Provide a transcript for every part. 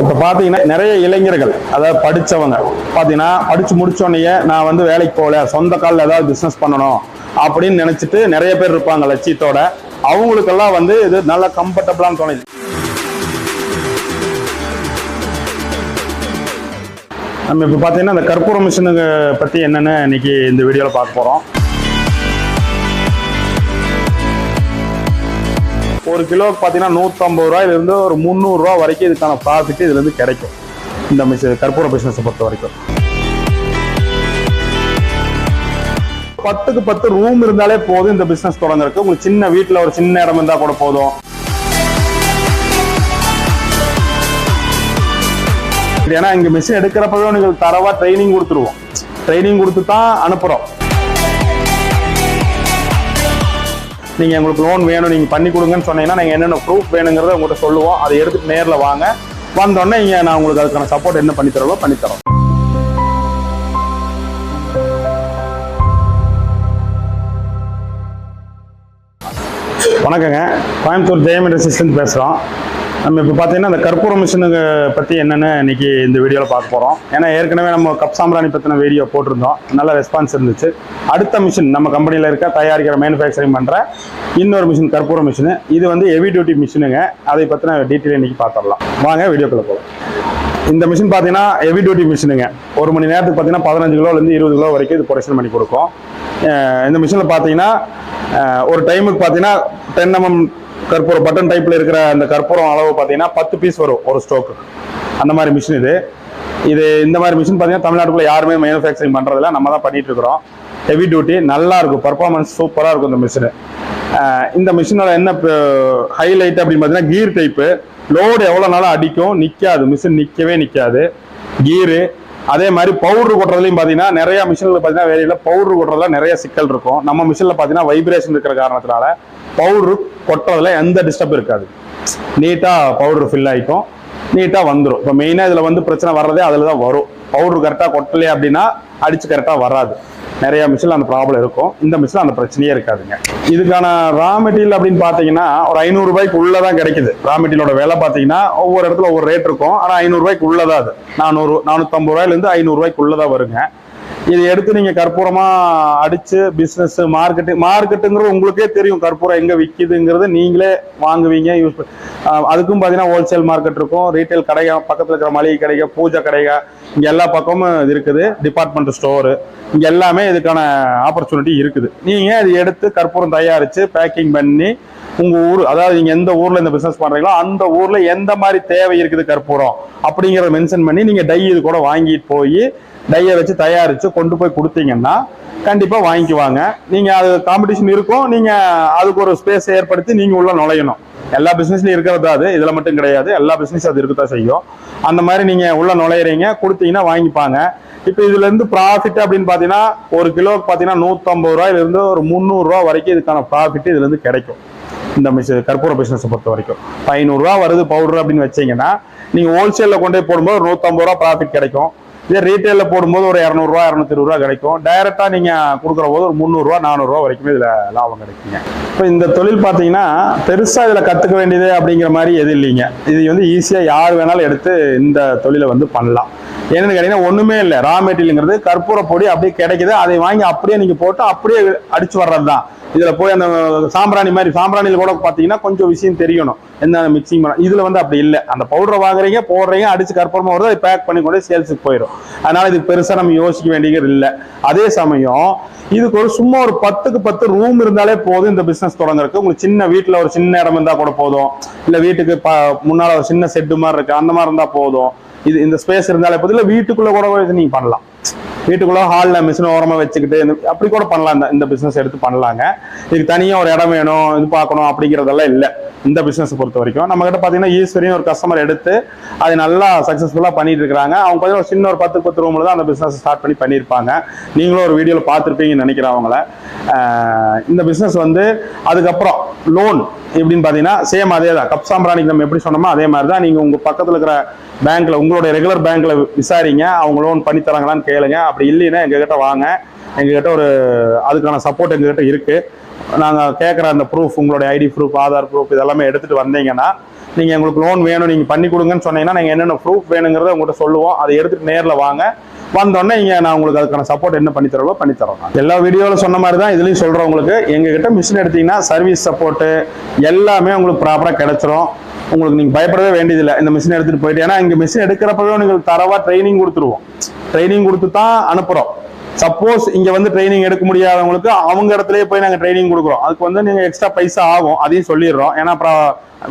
இப்போ பார்த்தீங்கன்னா நிறைய இளைஞர்கள் அதாவது படிச்சவங்க பார்த்தீங்கன்னா படிச்சு முடிச்சோடனே நான் வந்து வேலைக்கு போகல சொந்த காலில் ஏதாவது பிஸ்னஸ் பண்ணணும் அப்படின்னு நினைச்சிட்டு நிறைய பேர் இருப்பாங்க லட்சியத்தோட. அவங்களுக்கெல்லாம் வந்து இது நல்லா கம்ஃபர்டபுளான தோணுது. நம்ம இப்போ பார்த்தீங்கன்னா இந்த கற்பூர மிஷினுங்க பற்றி என்னென்னு இன்னைக்கு இந்த வீடியோவில் பார்க்க போகிறோம் ஒரு கிலோவுக்கு பார்த்தீங்கன்னா நூற்றம்பது ரூபாயிலிருந்து ஒரு முந்நூறுரூவா வரைக்கும் இதுக்கான ப்ராஃபிட் இதுலேருந்து கிடைக்கும். இந்த மிஷின் கற்பூர பிஸ்னஸை பொறுத்த வரைக்கும். பத்துக்கு பத்து ரூம் இருந்தாலே போதும் இந்த பிஸ்னஸ் தொடங்குறதுக்கு. உங்களுக்கு சின்ன வீட்டில் ஒரு சின்ன இடம் இருந்தால் கூட போதும். ஏன்னா இங்கே மிஷின் எடுக்கிறப்பவே உங்களுக்கு தரவா ட்ரைனிங் கொடுத்துருவோம். ட்ரைனிங் கொடுத்து தான் அனுப்புகிறோம் நீங்கள் உங்களுக்கு லோன் வேணும் நீங்கள் பண்ணி கொடுங்கன்னு சொன்னீங்கன்னா நீங்க என்னென்ன ப்ரூஃப் வேணுங்கிறத உங்கள்கிட்ட சொல்லுவோம். அதை எடுத்து நேரில் வாங்க. வந்தோடனே இங்கே நான் உங்களுக்கு அதுக்கான சப்போர்ட் என்ன பண்ணித்தரவோ பண்ணித்தரோம் வணக்கங்க. கோயம்புத்தூர் ஜெயம் ரெசிஸ்டன்ட் பேசுகிறோம் நம்ம இப்போ பார்த்தீங்கன்னா அந்த கற்பூர மிஷினுக்கு பற்றி என்னென்னு இன்றைக்கி இந்த வீடியோவில் பார்க்க போகிறோம் ஏன்னா ஏற்கனவே நம்ம கப் சாம்பிராணி பற்றின வீடியோ போட்டிருந்தோம். நல்ல ரெஸ்பான்ஸ் இருந்துச்சு. அடுத்த மிஷின் நம்ம கம்பெனியில் இருக்க தயாரிக்கிற மேனுஃபேக்சரிங் பண்ணுற இன்னொரு மிஷின் கற்பூர மிஷினு. இது வந்து ஹெவி டியூட்டி மிஷினுங்க. அதை பற்றின டீட்டெயில் இன்றைக்கி பார்த்துடலாம். வாங்க வீடியோக்குள்ளே போகலாம் இந்த மிஷின் பார்த்தீங்கன்னா ஹெவி டியூட்டி மிஷினுங்க. ஒரு மணி நேரத்துக்கு பார்த்தீங்கன்னா பதினஞ்சு கிலோலேருந்து இருபது கிலோ வரைக்கும் இது ப்ரொடக்ஷன் பண்ணி கொடுக்கும். இந்த மிஷினில் பார்த்தீங்கன்னா ஒரு டைமுக்கு பார்த்தீங்கன்னா டென் எம்எம் கற்பூரம் பட்டன் டைப்பில் இருக்கிற அந்த கற்பூரம் அளவு பார்த்தீங்கன்னா பத்து பீஸ் வரும் ஒரு ஸ்டோக்கு அந்த மாதிரி மிஷின் இது. இது இந்த மாதிரி மிஷின் பார்த்தீங்கன்னா தமிழ்நாட்டுக்குள்ள யாருமே மேனுஃபேக்சரிங் பண்ணுறதில்ல நம்ம தான் பண்ணிகிட்டு இருக்கிறோம். ஹெவி டியூட்டி நல்லா இருக்கும். பர்ஃபார்மன்ஸ் சூப்பராக இருக்கும் இந்த மிஷினு இந்த மிஷினோட என்ன ஹைலைட் அப்படின்னு பார்த்தீங்கன்னா கீர் டைப்பு லோடு எவ்வளோ நாளும் அடிக்கும் நிற்காது மிஷின் நிற்கவே நிற்காது கீரு அதே மாதிரி பவுடர் கொட்டுறதுலையும் பார்த்தீங்கன்னா நிறைய மிஷினில் பார்த்தீங்கன்னா வேலையில் பவுடர் கொட்டுறதுல நிறைய சிக்கல் இருக்கும். நம்ம மிஷினில் பார்த்தீங்கன்னா வைப்ரேஷன் இருக்கிற காரணத்தினால பவுடர் கொட்டுறதுல எந்த டிஸ்டர்ப் இருக்காது. நீட்டாக பவுடர் ஃபில் ஆகிக்கும் நீட்டாக வந்துடும் இப்போ மெயினாக இதில் வந்து பிரச்சனை வர்றதே அதில் தான் வரும் பவுடர் கரெக்டாக கொட்டலையே அப்படின்னா அடிச்சு கரெக்டாக வராது. நிறைய மிஷினில் அந்த ப்ராப்ளம் இருக்கும். இந்த மிஷினில் அந்த பிரச்சனையே இருக்காதுங்க. இதுக்கான ரா மெட்டீரியல் அப்படின்னு பார்த்தீங்கன்னா ஒரு ஐநூறுரூபாய்க்கு உள்ளே தான் கிடைக்குது. ரா மெட்டீரியலோட விலை பார்த்தீங்கன்னா ஒவ்வொரு இடத்துல ஒவ்வொரு ரேட் இருக்கும். ஆனால் ஐநூறுரூவாய்க்கு உள்ளதான் அது? நானூறு நானூற்றம்பது ரூபாயிலேருந்து ஐநூறுரூவாய்க்கு உள்ளதான் வருங்க. இதை எடுத்து நீங்க கற்பூரமா அடிச்சு பிசினஸ் மார்க்கெட்டு மார்க்கெட்டுங்கிறது உங்களுக்கே தெரியும். கற்பூரம் எங்க விற்கிதுங்கிறத நீங்களே வாங்குவீங்க. யூஸ் அதுக்கும் பார்த்தீங்கன்னா ஹோல்சேல் மார்க்கெட் இருக்கும். ரீட்டைல் கடைக பக்கத்தில் இருக்கிற மளிகை கடைக பூஜை கடைக இங்க எல்லா பக்கமும் இது இருக்குது. டிபார்ட்மெண்ட் ஸ்டோரு இங்க எல்லாமே இதுக்கான ஆப்பர்ச்சுனிட்டி இருக்குது. நீங்க அதை எடுத்து கற்பூரம் தயாரிச்சு பேக்கிங் பண்ணி உங்க ஊர் அதாவது நீங்க எந்த ஊர்ல இந்த பிசினஸ் பண்றீங்களோ அந்த ஊர்ல எந்த மாதிரி தேவை இருக்குது கற்பூரம் அப்படிங்கிறத மென்ஷன் பண்ணி நீங்க டை இது கூட வாங்கிட்டு போய் டையை வச்சு தயாரித்து கொண்டு போய் கொடுத்தீங்கன்னா கண்டிப்பாக வாங்கிக்குவாங்க. நீங்கள் அது காம்படிஷன் இருக்கும். நீங்கள் அதுக்கு ஒரு ஸ்பேஸ் ஏற்படுத்தி நீங்கள் உள்ளே நுழையணும். எல்லா பிஸ்னஸ்லையும் இருக்கிறது அது. இதில் மட்டும் கிடையாது. எல்லா பிஸ்னஸும் அது இருக்கத்தான் செய்யும். அந்த மாதிரி நீங்கள் உள்ளே நுழையிறீங்க. கொடுத்தீங்கன்னா வாங்கிப்பாங்க. இப்போ இதுலேருந்து ப்ராஃபிட் அப்படின்னு பார்த்தீங்கன்னா ஒரு கிலோவுக்கு பார்த்தீங்கன்னா நூற்றம்பது ரூபாயிலிருந்து ஒரு முந்நூறுரூவா வரைக்கும் இதுக்கான ப்ராஃபிட் இதுலேருந்து கிடைக்கும். இந்த மிஸ் கற்பூர பிஸ்னஸை பொறுத்த வரைக்கும். இப்போ ஐநூறுரூவா வருது பவுடர் அப்படின்னு வச்சிங்கன்னா நீங்கள் ஹோல்சேலில் கொண்டு போய் போடும்போது ஒரு ரூபா ப்ராஃபிட் கிடைக்கும். இதே ரீட்டைலில் போடும்போது ஒரு இரநூறுவா இரநூத்தி இருபது ரூபா கிடைக்கும் டைரெக்டாக நீங்கள் கொடுக்குற போது ஒரு முந்நூறுரூவா நானூறுரூவா வரைக்குமே இதில் லாபம் கிடைக்குங்க. இப்போ இந்த தொழில் பார்த்தீங்கன்னா பெருசாக இதில் கற்றுக்க வேண்டியது அப்படிங்கிற மாதிரி எது இல்லைங்க. இது வந்து ஈஸியாக யார் வேணாலும் எடுத்து இந்த தொழிலை வந்து பண்ணலாம். என்னென்னு கேட்டிங்கன்னா ஒன்றுமே இல்லை. ரா மெட்டீரியலுங்கிறது கற்பூர பொடி அப்படியே கிடைக்குது. அதை வாங்கி அப்படியே நீங்கள் போட்டு அப்படியே அடிச்சு வர்றது தான் இதில் போய் அந்த சாம்பிராணி மாதிரி சாம்பிராணியில் கூட பார்த்தீங்கன்னா கொஞ்சம் விஷயம் தெரியணும். என்ன மிக்சிங் பண்ண இதில் வந்து அப்படி இல்லை. அந்த பவுடரை வாங்குறீங்க போடுறீங்க அடிச்சு கற்பூரமாக வருது அதை பேக் பண்ணி கொண்டு சேல்ஸுக்கு போயிடும் அதனால இது பெருசா நம்ம யோசிக்க வேண்டியது இல்லை. அதே சமயம் இதுக்கு ஒரு சும்மா ஒரு பத்துக்கு பத்து ரூம் இருந்தாலே போதும் இந்த பிசினஸ் தொடங்குறதுக்கு. உங்களுக்கு சின்ன வீட்டுல ஒரு சின்ன இடம் இருந்தா கூட போதும். இல்ல வீட்டுக்கு ப- முன்னால ஒரு சின்ன செட்டு மாதிரி இருக்கு அந்த மாதிரி இருந்தா போதும். இது இந்த ஸ்பேஸ் இருந்தாலே போதும். இல்ல வீட்டுக்குள்ள கூட இது நீங்க பண்ணலாம். வீட்டுக்குள்ள ஹாலில் மிஷின் ஓரமாக வச்சுக்கிட்டு இந்த- அப்படி கூட பண்ணலாம். இந்த பிஸ்னஸ் எடுத்து பண்ணலாங்க. இதுக்கு தனியாக ஒரு இடம் வேணும் இது பார்க்கணும் அப்படிங்கிறதெல்லாம் இல்லை. இந்த பிஸ்னஸ் பொறுத்த வரைக்கும். நம்மக்கிட்ட பார்த்தீங்கன்னா ஈஸ்வரியும் ஒரு கஸ்டமர் எடுத்து அது நல்லா சக்ஸஸ்ஃபுல்லாக பண்ணிட்டு இருக்கிறாங்க அவங்க பார்த்தீங்கன்னா சின்ன ஒரு பத்து பத்து ரூமில் தான் அந்த பிஸ்னஸ் ஸ்டார்ட் பண்ணி பண்ணியிருப்பாங்க. நீங்களும் ஒரு வீடியோவில் பார்த்துருப்பீங்கன்னு நினைக்கிறேன் அவங்கள. இந்த பிஸ்னஸ் வந்து அதுக்கப்புறம் லோன் எப்படின்னு பார்த்தீங்கன்னா சேம் அதே தான். கப் சாம்பிராணிக்கு நம்ம எப்படி சொன்னோமோ அதே மாதிரி தான். நீங்கள் உங்கள் பக்கத்தில் இருக்கிற பேங்க்கில் உங்களுடைய ரெகுலர் பேங்க்கில் விசாரிங்க. அவங்க லோன் பண்ணி தராங்களான்னு கேளுங்க. அப்படி இல்லைன்னா எங்ககிட்ட வாங்க. எங்ககிட்ட ஒரு அதுக்கான சப்போர்ட் எங்ககிட்ட இருக்கு. நாங்கள் கேட்குற அந்த ப்ரூஃப் உங்களுடைய ஐடி ப்ரூஃப் ஆதார் ப்ரூஃப் இதெல்லாமே எடுத்துகிட்டு வந்தீங்கன்னா நீங்கள் உங்களுக்கு லோன் வேணும் நீங்கள் பண்ணி கொடுங்கன்னு சொன்னீங்கன்னா நாங்கள் என்னென்ன ப்ரூஃப் வேணுங்கிறத உங்கள்கிட்ட சொல்லுவோம். அதை எடுத்துகிட்டு நேரில் வாங்க. வந்தோடனே இங்கே நான் உங்களுக்கு அதுக்கான சப்போர்ட் என்ன பண்ணி தரவோ பண்ணி தரோம் எல்லா வீடியோவில் சொன்ன மாதிரி தான் இதுலேயும் சொல்கிறோம் உங்களுக்கு எங்ககிட்ட மிஷின் எடுத்தீங்கன்னா சர்வீஸ் சப்போர்ட்டு எல்லாமே உங்களுக்கு ப்ராப்பராக கிடச்சிரும். உங்களுக்கு நீங்கள் பயப்படவே வேண்டியதில்லை. இந்த மிஷின் எடுத்துகிட்டு போயிட்டு ஏன்னா இங்கே மிஷின் எடுக்கிறப்பவே உங்களுக்கு தரவாக ட்ரைனிங் கொடுத்துருவோம். ட்ரைனிங் கொடுத்து தான் அனுப்புகிறோம் சப்போஸ் இங்க வந்து ட்ரைனிங் எடுக்க முடியாதவங்களுக்கு அவங்க இடத்துலயே போய் நாங்க ட்ரைனிங் கொடுக்குறோம். அதுக்கு வந்து நீங்க எக்ஸ்ட்ரா பைசா ஆகும். அதையும் சொல்லிடுறோம். ஏன்னா அப்புறம்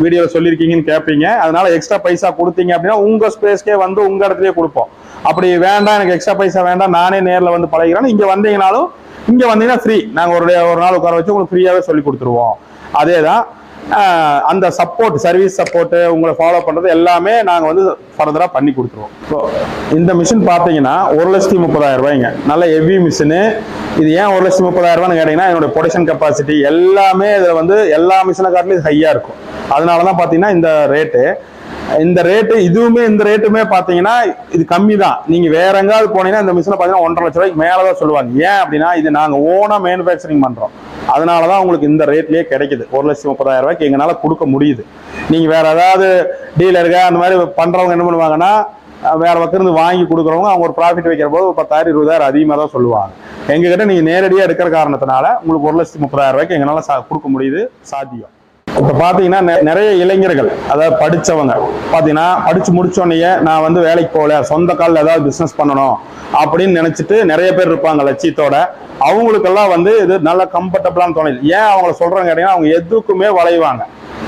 வீடியோவில் சொல்லியிருக்கீங்கன்னு கேட்பீங்க அதனால எக்ஸ்ட்ரா பைசா கொடுத்தீங்க அப்படின்னா உங்க ஸ்பேஸ்க்கே வந்து உங்க இடத்துலயே கொடுப்போம். அப்படி வேண்டாம் எனக்கு எக்ஸ்ட்ரா பைசா வேண்டாம். நானே நேர்ல வந்து பழகிறேன் இங்க வந்தீங்கனாலும் இங்க வந்தீங்கன்னா ஃப்ரீ நாங்க ஒரு ஒரு நாள் உட்கார வச்சு உங்களுக்கு ஃப்ரீயாவே சொல்லி கொடுத்துருவோம். அதே தான் அந்த சப்போர்ட் சர்வீஸ் சப்போர்ட்டு உங்களை ஃபாலோ பண்ணுறது எல்லாமே நாங்கள் வந்து ஃபர்தராக பண்ணி கொடுத்துருவோம். ஸோ இந்த மிஷின் பார்த்தீங்கன்னா ஒரு லட்சத்தி முப்பதாயிரம் ரூபாய்ங்க. நல்ல ஹெவி மிஷினு இது ஏன் ஒரு லட்சத்தி முப்பதாயிரம் ரூபான்னு கேட்டிங்கன்னா என்னோட ப்ரொடக்ஷன் கெப்பாசிட்டி எல்லாமே இதில் வந்து எல்லா மிஷினை காட்டிலும் ஹையாக இருக்கும். அதனால தான் பார்த்தீங்கன்னா இந்த ரேட்டு இந்த ரேட்டு இதுவுமே இந்த ரேட்டுமே பார்த்தீங்கன்னா இது கம்மி தான் நீங்கள் வேற எங்காவது போனீங்கன்னா இந்த மிஷினை பார்த்தீங்கன்னா ஒன்றரை லட்ச ரூபாய்க்கு மேலே தான் சொல்லுவாங்க. ஏன் அப்படின்னா இது நாங்கள் ஓனாக மேனுஃபேக்சரிங் பண்ணுறோம் அதனால தான் உங்களுக்கு இந்த ரேட்லேயே கிடைக்குது. ஒரு லட்சத்தி முப்பதாயிரம் ரூபாய்க்கு எங்களால் கொடுக்க முடியுது. நீங்கள் வேறு ஏதாவது டீலருங்க அந்த மாதிரி பண்ணுறவங்க என்ன பண்ணுவாங்கன்னா வேறு பக்கம் இருந்து வாங்கி கொடுக்குறவங்க அவங்க ஒரு ப்ராஃபிட் வைக்கிற போது ஒரு பத்தாயிரம் இருபதாயிரம் அதிகமாக தான் சொல்லுவாங்க. எங்ககிட்ட நீங்கள் நேரடியாக எடுக்கிற காரணத்தினால உங்களுக்கு ஒரு லட்சத்தி முப்பதாயிரம் ரூபாய்க்கு எங்களால் சா- கொடுக்க முடியுது சாத்தியம். இப்போ பார்த்தீங்கன்னா நெ- நிறைய இளைஞர்கள் அதாவது படிச்சவங்க பார்த்தீங்கன்னா படிச்சு முடிச்சோடனே நான் வந்து வேலைக்கு போகல சொந்த காலில் ஏதாவது பிஸ்னஸ் பண்ணணும் அப்படின்னு நினைச்சிட்டு நிறைய பேர் இருப்பாங்க லட்சியத்தோட. அவங்களுக்கெல்லாம் வந்து இது நல்ல கம்ஃபர்டபுளான தொழில் ஏன் அவங்கள சொல்றாங்க கேட்டீங்கன்னா அவங்க எதுக்குமே வளைவாங்க.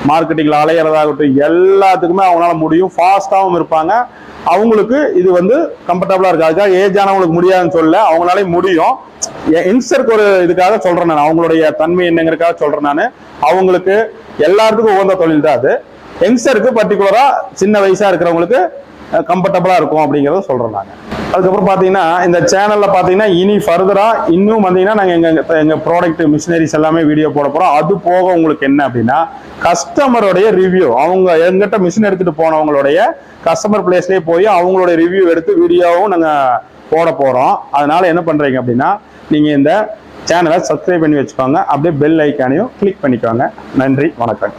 மார்க்கெட்டிங்ல அலையிறதாகட்டும் எல்லாத்துக்குமே அவங்களால முடியும். ஃபாஸ்டாகவும் இருப்பாங்க. அவங்களுக்கு இது வந்து கம்ஃபர்டபுளா இருக்காது. அதுக்காக ஏஜ் ஆனவங்களுக்கு முடியாதுன்னு சொல்ல அவங்களாலே முடியும். யங்ஸ்டருக்கு ஒரு இதுக்காக சொல்றேன் நான். அவங்களுடைய தன்மை என்னங்கிறதுக்காக சொல்றேன் நான். அவங்களுக்கு எல்லாத்துக்கும் உகந்த தொழில் தான் அது. யங்ஸ்டருக்கு பர்டிகுலரா சின்ன வயசா இருக்கிறவங்களுக்கு கம்ஃபர்டபுளா இருக்கும் அப்படிங்கறத சொல்றேன் நாங்க அதுக்கப்புறம் பாத்தீங்கன்னா இந்த சேனல்ல பாத்தீங்கன்னா இனி ஃபர்தரா இன்னும் வந்தீங்கன்னா நாங்க எங்க எங்க ப்ராடக்ட் மிஷினரிஸ் எல்லாமே வீடியோ போட போறோம். அது போக உங்களுக்கு என்ன அப்படின்னா கஸ்டமருடைய ரிவ்யூ அவங்க எங்கிட்ட மிஷின் எடுத்துட்டு போனவங்களுடைய கஸ்டமர் பிளேஸ்லயே போய் அவங்களுடைய ரிவ்யூ எடுத்து வீடியோவும் நாங்க போட போகிறோம் அதனால் என்ன பண்ணுறீங்க அப்படின்னா நீங்கள் இந்த சேனலை சப்ஸ்கிரைப் பண்ணி வச்சுக்கோங்க. அப்படியே பெல் ஐக்கானையும் கிளிக் பண்ணிக்கோங்க. நன்றி வணக்கம்.